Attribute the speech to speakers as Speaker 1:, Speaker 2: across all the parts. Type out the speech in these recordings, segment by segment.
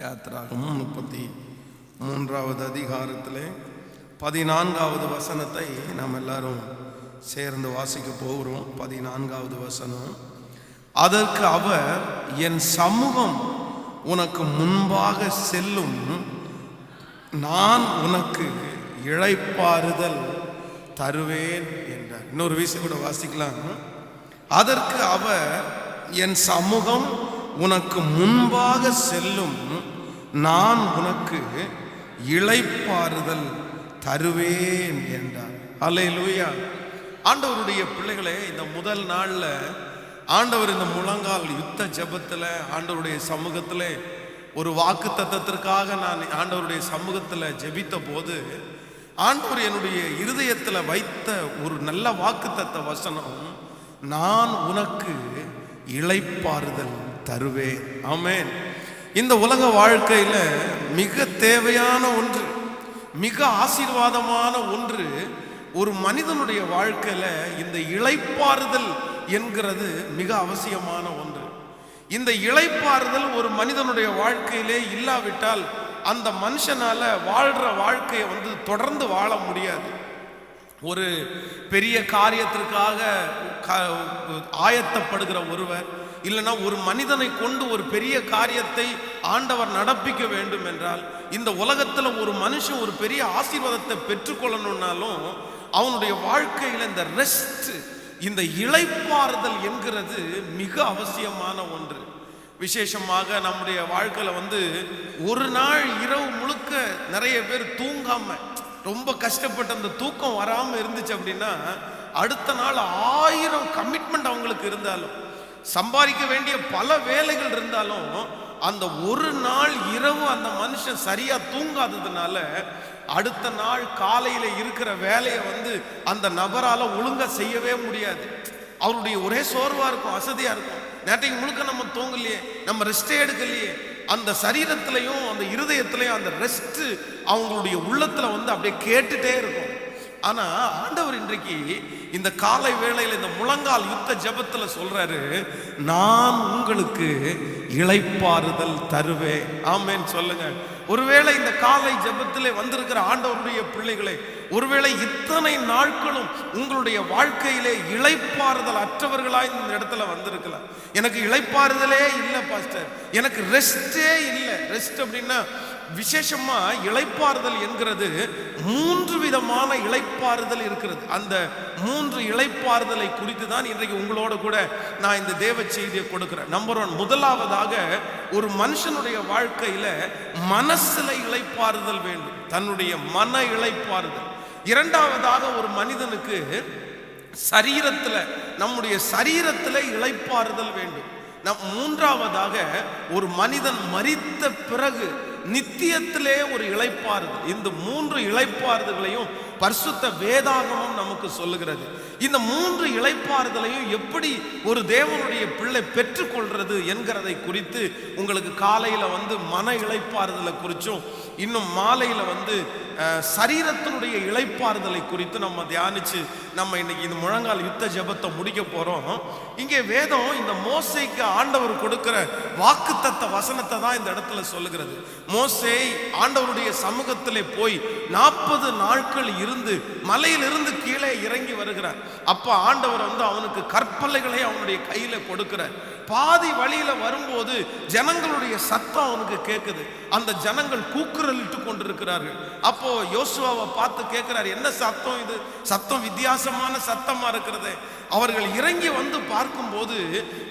Speaker 1: யாத்திராகமும் முப்பத்தி மூன்றாவது அதிகாரத்தில் பதினான்காவது வசனத்தை நாம் எல்லாரும் சேர்ந்து வாசிக்க போகிறோம். பதினான்காவது வசனம். அதற்கு அவர் என் சமூகம் உனக்கு முன்பாக செல்லும். நான் உனக்கு இழைப்பாறுதல் தருவேன் என்றார். இன்னொரு விஷயம் கூட வாசிக்கலாம். அதற்கு அவர் என் சமூகம் உனக்கு முன்பாக செல்லும் நான் உனக்கு இழைப்பாறுதல் தருவேன் என்றார். அலை லூயா ஆண்டவருடைய பிள்ளைகளே இந்த முதல் நாளில் ஆண்டவர் இந்த முழங்கால் யுத்த ஜெபத்தில் ஆண்டவருடைய சமூகத்தில் ஒரு வாக்கு தத்தத்திற்காக நான் ஆண்டவருடைய சமூகத்தில் ஜபித்த போது ஆண்டவர் என்னுடைய இருதயத்தில் வைத்த ஒரு நல்ல வாக்கு வசனம் நான் உனக்கு இழைப்பாறுதல் தருவேன் ஆமேன். இந்த உலக வாழ்க்கையில் மிக தேவையான ஒன்று மிக ஆசீர்வாதமான ஒன்று ஒரு மனிதனுடைய வாழ்க்கையில் இந்த இழைப்பாறுதல் என்கிறது மிக அவசியமான ஒன்று. இந்த இழைப்பாறுதல் ஒரு மனிதனுடைய வாழ்க்கையிலே இல்லாவிட்டால் அந்த மனுஷனால வாழ்கிற வாழ்க்கையை வந்து தொடர்ந்து வாழ முடியாது. ஒரு பெரிய காரியத்திற்காக க- ஆயத்தப்படுகிற ஒருவர் இல்லைன்னா ஒரு மனிதனை கொண்டு ஒரு பெரிய காரியத்தை ஆண்டவர் நடப்பிக்க வேண்டும் என்றால் இந்த உலகத்தில் ஒரு மனுஷன் ஒரு பெரிய ஆசீர்வாதத்தை பெற்றுக்கொள்ளணும்னாலும் அவனுடைய வாழ்க்கையில் இந்த ரெஸ்ட் இந்த இளைப்பாறுதல் என்கிறது மிக அவசியமான ஒன்று. விசேஷமாக நம்முடைய வாழ்க்கையில் வந்து ஒரு நாள் இரவு முழுக்க நிறைய பேர் தூங்காம ரொம்ப கஷ்டப்பட்டு அந்த தூக்கம் வராமல் இருந்துச்சு அப்படின்னா அடுத்த நாள் ஆயிரம் கமிட்மெண்ட் அவங்களுக்கு இருந்தாலும் சம்பாதிக்க வேண்டிய பல வேலைகள் இருந்தாலும் அந்த ஒரு நாள் இரவு அந்த மனுஷன் சரியா தூங்காததுனால அடுத்த நாள் காலையில இருக்கிற வேலையை வந்து அந்த நபரால ஒழுங்கா செய்யவே முடியாது. அவருடைய ஒரே சோர்வா இருக்கும் அசதியா இருக்கும். நேற்றைக்கு முழுக்க நம்ம தூங்கலையே நம்ம ரெஸ்டே எடுக்கலையே. அந்த சரீரத்திலையும் அந்த இருதயத்திலையும் அந்த ரெஸ்ட் அவங்களுடைய உள்ளத்துல வந்து அப்படியே கேட்டுட்டே இருக்கும். ஆனா ஆண்டவர் இன்றைக்கு இந்த காலை வேளையில் இந்த முழங்கால் யுத்த ஜெபத்துல சொல்றாரு நான் உங்களுக்கு இழைப்பாறுதல் தருவேன். ஆமேன்னு சொல்லுங்க. ஒருவேளை இந்த காலை ஜபத்திலே வந்திருக்கிற ஆண்டவருடைய பிள்ளைகளே ஒருவேளை இத்தனை நாட்களும் உங்களுடைய வாழ்க்கையிலே இழைப்பாறுதல் அற்றவர்களாய் இந்த இடத்துல வந்திருக்கலாம். எனக்கு இழைப்பாறுதலே இல்லை பாஸ்டர். எனக்கு ரெஸ்டே இல்லை. ரெஸ்ட் அப்படின்னா விசேஷமா இழைப்பாறுதல் என்கிறது. மூன்று விதமான இழைப்பாறுதல் இருக்கிறது. அந்த மூன்று இழைப்பாறுதலை குறித்து தான் இன்றைக்கு உங்களோட கூட நான் இந்த தேவ செய்தியை கொடுக்கிறேன். நம்பர் ஒன் முதலாவதாக ஒரு மனுஷனுடைய வாழ்க்கையில மனசுல இழைப்பாறுதல் வேண்டும். தன்னுடைய மன இழைப்பாறுதல் இரண்டாவதாக ஒரு மனிதனுக்கு சரீரத்தில் நம்முடைய சரீரத்தில் இழைப்பாறுதல் வேண்டும். நம் மூன்றாவதாக ஒரு மனிதன் மறித்த பிறகு நித்தியத்திலே ஒரு இழைப்பாறுதல் இந்த மூன்று இழைப்பாறுதல்களையும் பரிசுத்த வேதாகமம் நமக்கு சொல்லுகிறது. இந்த மூன்று இழைப்பாறுதலையும் எப்படி ஒரு தேவனுடைய பிள்ளை பெற்றுக்கொள்றது என்கிறதை குறித்து உங்களுக்கு காலையில வந்து மன இழைப்பாறுதலை குறித்தும் இன்னும் மாலையில் வந்து சரீரத்தினுடைய இழைப்பாறுதலை குறித்து நம்ம தியானிச்சு நம்ம இன்னைக்கு இந்த முழங்கால் யுத்த ஜெபத்தை முடிக்க போகிறோம் இங்கே வேதம் இந்த மோசைக்கு ஆண்டவர் கொடுக்கிற வாக்குத்தத்த வசனத்தை தான் இந்த இடத்துல சொல்லுகிறது. மோசை ஆண்டவருடைய சமூகத்திலே போய் நாற்பது நாட்கள் இருந்து மலையிலிருந்து கீழே இறங்கி வருகிறார். அப்போ ஆண்டவர் வந்து அவனுக்கு கற்பலைகளை அவனுடைய கையில் கொடுக்கிறார் பாதி வழியில வரும்போது ஜனங்களுடைய சத்தம் அவனுக்கு கேட்குது அந்த ஜனங்கள் கூக்குரலிட்டு கொண்டிருக்கிறார்கள். அப்போ யோசுவாவை பார்த்து கேட்கிறார் என்ன சத்தம் இது? சத்தம் வித்தியாசமான சத்தமா இருக்கிறது. அவர்கள் இறங்கி வந்து பார்க்கும்போது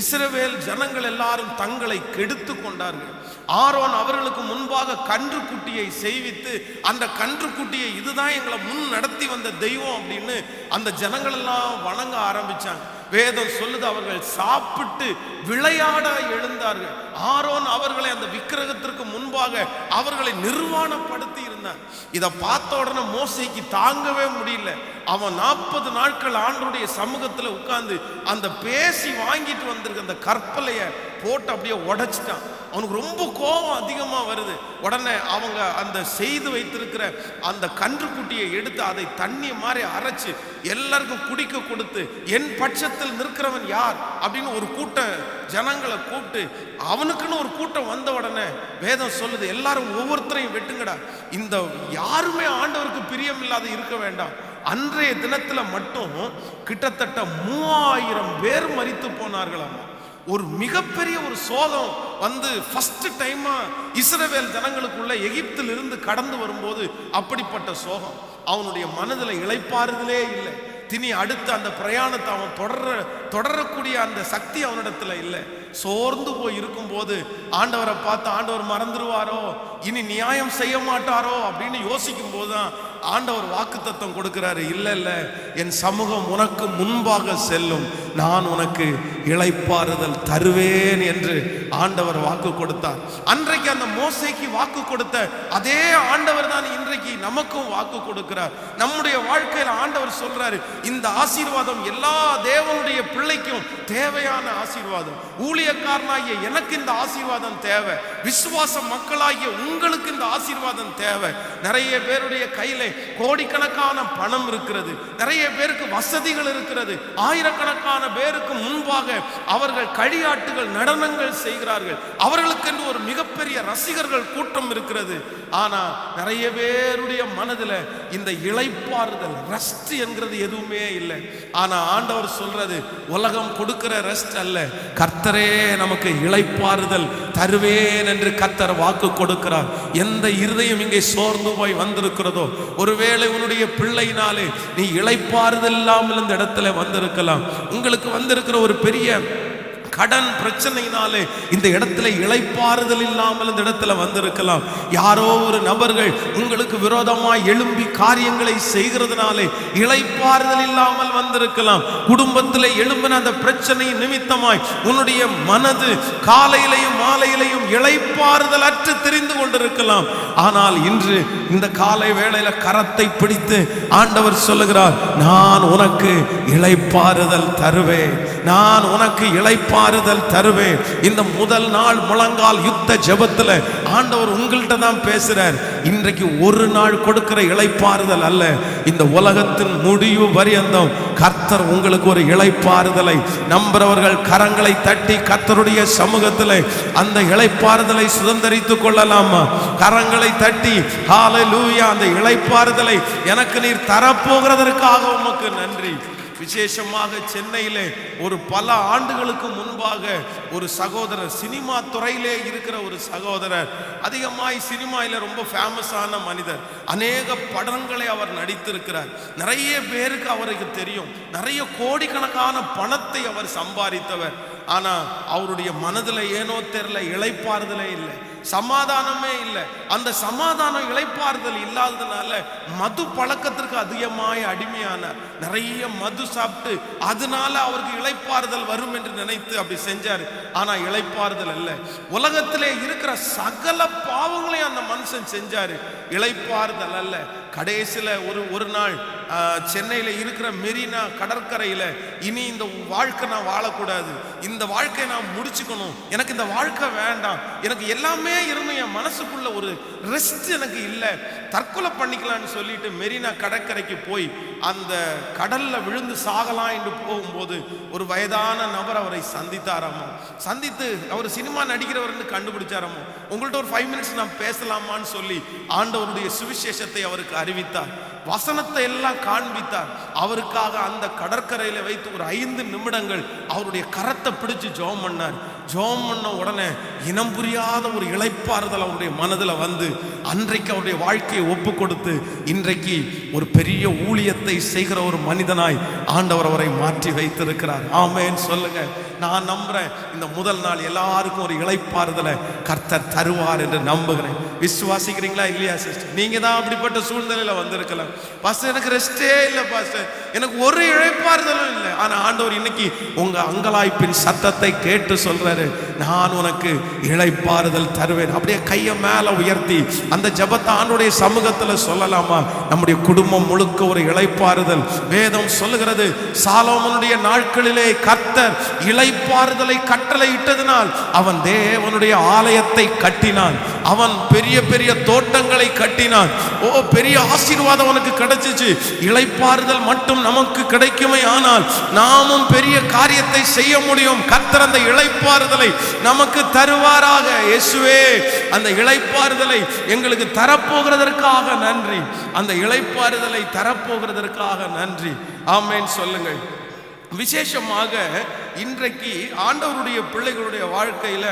Speaker 1: இஸ்ரவேல் ஜனங்கள் எல்லாரும் தங்களை கெடுத்து கொண்டார்கள். ஆரோன் அவர்களுக்கு முன்பாக கன்று குட்டியை செய்வித்து அந்த கன்று குட்டியை இதுதான் எங்களை முன் நடத்தி வந்த தெய்வம் அப்படின்னு அந்த ஜனங்கள் எல்லாம் வணங்க ஆரம்பிச்சாங்க. வேதம் சொல்லுது அவர்கள் சாப்பிட்டு விளையாட எழுந்தார்கள். ஆரோன் அவர்களை அந்த விக்கிரகத்திற்கு முன்பாக அவர்களை நிர்வாணப்படுத்தி இருந்தான். இதை பார்த்த உடனே மோசைக்கு தாங்கவே முடியல. அவன் நாற்பது நாட்கள் ஆண்டுடைய சமூகத்தில் உட்கார்ந்து அந்த பேசி வாங்கிட்டு வந்திருக்க அந்த கற்பலைய போட்டு அப்படியே உடைச்சிட்டான். அவனுக்கு ரொம்ப கோபம் அதிகமாக வருது. உடனே அவங்க அந்த செய்து வைத்திருக்கிற அந்த கன்றுக்குட்டியை எடுத்து அதை தண்ணி மாதிரி அரைச்சு எல்லாருக்கும் குடிக்க கொடுத்து என் பட்சத்தில் நிற்கிறவன் யார்? அப்படின்னு ஒரு கூட்டம் ஜனங்களை கூப்பிட்டு அவனுக்குன்னு ஒரு கூட்டம் வந்த உடனே வேதம் சொல்லுது எல்லாரும் ஒவ்வொருத்தரையும் வெட்டுங்கடா. இந்த யாருமே ஆண்டவருக்கு பிரியம் இல்லாத இருக்க வேண்டாம். அன்றைய தினத்தில் மட்டும் கிட்டத்தட்ட மூவாயிரம் பேர் மறித்து போனார்களாமா? ஒரு மிகப்பெரிய ஒரு சோகம் வந்து ஃபர்ஸ்ட் டைமா இஸ்ரவேல் ஜனங்களுக்குள்ள எகிப்தில் இருந்து கடந்து வரும்போது அப்படிப்பட்ட சோகம். அவனுடைய மனதில் இழைப்பாறுதலே இல்லை. தினி அடுத்து அந்த பிரயாணத்தை அவன் தொடர தொடரக்கூடிய அந்த சக்தி அவனிடத்துல இல்லை. சோர்ந்து போய் இருக்கும்போது ஆண்டவரை பார்த்து ஆண்டவர் மறந்துடுவாரோ இனி நியாயம் செய்ய மாட்டாரோ? அப்படின்னு யோசிக்கும் போதுதான் ஆண்டவர் வாக்குத்தத்தம் கொடுக்கிறாரு. இல்லை இல்லை என் சமூகம் உனக்கு முன்பாக செல்லும். நான் உனக்கு இழைப்பாறுதல் தருவேன் என்று ஆண்டவர் வாக்கு கொடுத்தார். அன்றைக்கு அந்த மோசைக்கு வாக்கு கொடுத்த அதே ஆண்டவர் தான் இன்றைக்கு நமக்கும் வாக்கு கொடுக்கிறார். நம்முடைய வாழ்க்கையில் ஆண்டவர் சொல்றாரு இந்த ஆசீர்வாதம் எல்லா தேவனுடைய பிள்ளைக்கும் தேவையான ஆசீர்வாதம். ஊழியக்காரனாகிய எனக்கு இந்த ஆசீர்வாதம் தேவை. விசுவாச மக்களாகிய உங்களுக்கு இந்த ஆசீர்வாதம் தேவை. நிறைய பேருடைய கையில கோடிக்கணக்கான பணம் இருக்கிறது. நிறைய பேருக்கு வசதிகள் இருக்கிறது. ஆயிரக்கணக்கான பேருக்கு முன்பாக அவர்கள் களியாட்டுகள் நடனங்கள் செய்கிறார்கள். அவர்களுக்கென்று ஒரு மிகப்பெரிய ரசிகர்கள் கூட்டம் இருக்கிறது. ஆனா நிறைய பேருடைய மனதுல இந்த இழைப்பாறுதல் ரெஸ்ட் என்கிறது எதுவுமே இல்லை. ஆனா ஆண்டவர் சொல்றது உலகம் கொடுக்கிற ரெஸ்ட் அல்ல. கர்த்தரே நமக்கு இளைப்பாறுதல் தருவேன் என்று கத்தர் வாக்கு கொடுக்கிறார். எந்த இருதயம் இங்கே சோர்ந்து போய் வந்திருக்கிறதோ ஒருவேளை உன்னுடைய பிள்ளையினாலே நீ இளைப்பாறுதல் இல்லாமல் இந்த இடத்துல வந்திருக்கலாம். உங்களுக்கு வந்திருக்கிற ஒரு பெரிய கடன் பிரச்சனையினாலே இந்த இடத்துல இழைப்பாறுதல் இல்லாமல் இந்த இடத்துல வந்திருக்கலாம். யாரோ ஒரு நபர்கள் உங்களுக்கு விரோதமாய் எழும்பி காரியங்களை செய்கிறதுனாலே இழைப்பாறுதல் இல்லாமல் வந்திருக்கலாம். குடும்பத்தில் எழும்பின அந்த பிரச்சனை நிமித்தமாய் உன்னுடைய மனது காலையிலையும் மாலையிலையும் இழைப்பாறுதல் அற்று தெரிந்து கொண்டிருக்கலாம். ஆனால் இன்று இந்த காலை வேளையில கரத்தை பிடித்து ஆண்டவர் சொல்லுகிறார் நான் உனக்கு இழைப்பாறுதல் தருவேன். நான் உனக்கு மாறுதல் தருவேன். இந்த முதல் நாள் முழங்கால் யுத்த ஜெபத்துல ஆண்டவர் உங்கள்கிட்ட தான் பேசுறார். இன்றைக்கு ஒரு நாள் கொடுக்கிற இழைப்பாறுதல் அல்ல. இந்த உலகத்தின் முடிவு பரியந்தம் கர்த்தர் உங்களுக்கு ஒரு இழைப்பாறுதலை நம்புறவர்கள் கரங்களை தட்டி கர்த்தருடைய சமூகத்தில் அந்த இழைப்பாறுதலை சுதந்திரித்து கொள்ளலாமா? கரங்களை தட்டி ஹalleluya அந்த இழைப்பாறுதலை எனக்கு நீர் தரப்போகிறதற்காக உமக்கு நன்றி. விசேஷமாக சென்னையிலே ஒரு பல ஆண்டுகளுக்கு முன்பாக ஒரு சகோதரர் சினிமா துறையிலே இருக்கிற ஒரு சகோதரர் அதிகமாய் சினிமாவில் ரொம்ப ஃபேமஸான மனிதர். அநேக படங்களை அவர் நடித்திருக்கிறார். நிறைய பேருக்கு அவருக்கு தெரியும். நிறைய கோடிக்கணக்கான பணத்தை அவர் சம்பாதித்தவர். ஆனால் அவருடைய மனதில் ஏனோ தெரில இழைப்பாறுதலே இல்லை. சமாதானமே இல்லை. அந்த சமாதானம் இழைப்பாறுதல் இல்லாததுனால மது பழக்கத்திற்கு அதிகமாய் அடிமையான நிறைய மது சாப்பிட்டு அதனால அவருக்கு இளைப்பாறுதல் வரும் என்று நினைத்து அப்படி செஞ்சார். ஆனா இழைப்பாறுதல் அல்ல உலகத்திலே இருக்கிற சகல பாவங்களையும் அந்த மனுஷன் செஞ்சாரு. இழைப்பாறுதல் அல்ல. கடைசியில ஒரு ஒரு நாள் சென்னையில் இருக்கிற மெரினா கடற்கரையில் இனி இந்த வாழ்க்கை நான் வாழக்கூடாது. இந்த வாழ்க்கையை நான் முடிச்சுக்கணும். எனக்கு இந்த வாழ்க்கை வேண்டாம். எனக்கு எல்லாமே இருந்தும் என் மனசுக்குள்ள ஒரு ரெஸ்ட் எனக்கு இல்லை. தற்கொலை பண்ணிக்கலாம்னு சொல்லிட்டு மெரினா கடற்கரைக்கு போய் அந்த கடல்ல விழுந்து சாகலாம் என்று போகும்போது ஒரு வயதான நபர் அவரை சந்தித்தாராமோ? சந்தித்து அவர் சினிமா நடிக்கிறவர்னு கண்டுபிடிச்சாராமோ? உங்கள்கிட்ட ஒரு ஃபைவ் மினிட்ஸ் நான் பேசலாமான்னு சொல்லி ஆண்டவருடைய சுவிசேஷத்தை அவருக்கு அறிவித்தார். வசனத்தை எல்லாம் காண்பித்தார். அவருக்காக அந்த கடற்கரையில வைத்து ஒரு ஐந்து நிமிடங்கள் அவருடைய கரத்தை பிடிச்சு ஜோம் பண்ணார். ஜோம் பண்ண உடனே இனம் புரியாத ஒரு இழைப்பாறுதல் அவருடைய மனதில் வந்து அன்றைக்கு அவருடைய வாழ்க்கையை ஒப்பு கொடுத்து இன்றைக்கு ஒரு பெரிய ஊழியத்தை செய்கிற ஒரு மனிதனாய் ஆண்டவர் அவரை மாற்றி வைத்திருக்கிறார். ஆமேன்னு சொல்லுங்க. நான் நம்புறேன். இந்த முதல் நாள் எல்லாருக்கும் ஒரு இழைப்பாறுதலை கர்த்தர் தருவார் என்று நம்புகிறேன். விசுவாசிக்கிறீங்களா இல்லையா சிஸ்டர் நீங்க தான் அப்படிப்பட்ட சூழ்நிலையில வந்திருக்கலாம். பாஸ்டர் எனக்கு ரெஸ்டே இல்லை பாஸ்டர் எனக்கு ஒரு இழைப்பாறுதலும் இல்லை. ஆனா ஆண்டவர் இன்னைக்கு உங்க அங்கலாய்ப்பின் சத்தத்தை கேட்டு சொல்றாரு. நான் உனக்கு இழைப்பாறுதல் தருவேன். அப்படியே கையை மேல உயர்த்தி அந்த ஜபத்தை ஆண்டுடைய சமூகத்துல சொல்லலாமா? நம்முடைய குடும்பம் முழுக்க ஒரு இழைப்பாறுதல் வேதம் சொல்லுகிறது சாலோமனுடைய நாட்களிலே கர்த்தர் இழை கட்டளை கட்டளையிட்டதினால் அவன் தேவனுடைய ஆலயத்தை கட்டினான். அவன் பெரிய பெரிய தோட்டங்களை கட்டினான். ஓ பெரிய ஆசீர்வாதம் அவனுக்கு கிடைச்சிச்சு. இளைப்பாறுதல் மட்டும் நமக்கு கிடைக்குமே ஆனால் நாமும் பெரிய காரியத்தை செய்ய முடியும். கத்தர் அந்த இளைப்பாறுதலை நமக்கு தருவாராக. இயேசுவே அந்த இளைப்பாறுதலை எங்களுக்கு தரப்போகிறதற்காக நன்றி. அந்த இளைப்பாறுதலை தரப்போகிறதற்காக நன்றி. ஆமேன் சொல்லுங்கள். விசேஷமாக இன்றைக்கு ஆண்டவருடைய பிள்ளைகளுடைய வாழ்க்கையில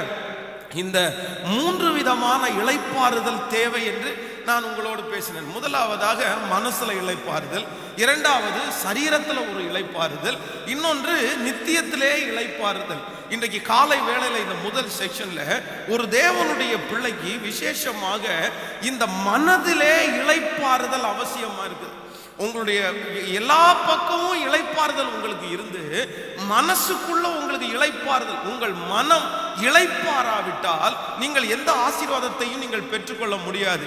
Speaker 1: இந்த மூன்று விதமான இழைப்பாறுதல் தேவை என்று நான் உங்களோடு பேசினேன். முதலாவதாக மனசுல இழைப்பாறுதல் இரண்டாவது சரீரத்துல ஒரு இழைப்பாறுதல் இன்னொன்று நித்தியத்திலே இழைப்பாறுதல் இன்றைக்கு காலை வேளையில இந்த முதல் செக்ஷன்ல ஒரு தேவனுடைய பிள்ளைக்கு விசேஷமாக இந்த மனதிலே இழைப்பாறுதல் அவசியமா இருக்குது. உங்களுடைய எல்லா பக்கமும் இழைப்பாறுதல் உங்களுக்கு இருந்து மனசுக்குள்ள உங்களுக்கு இழைப்பாறுதல் உங்கள் மனம் இழைப்பாராவிட்டால் நீங்கள் எந்த ஆசீர்வாதத்தையும் நீங்கள் பெற்றுக்கொள்ள முடியாது.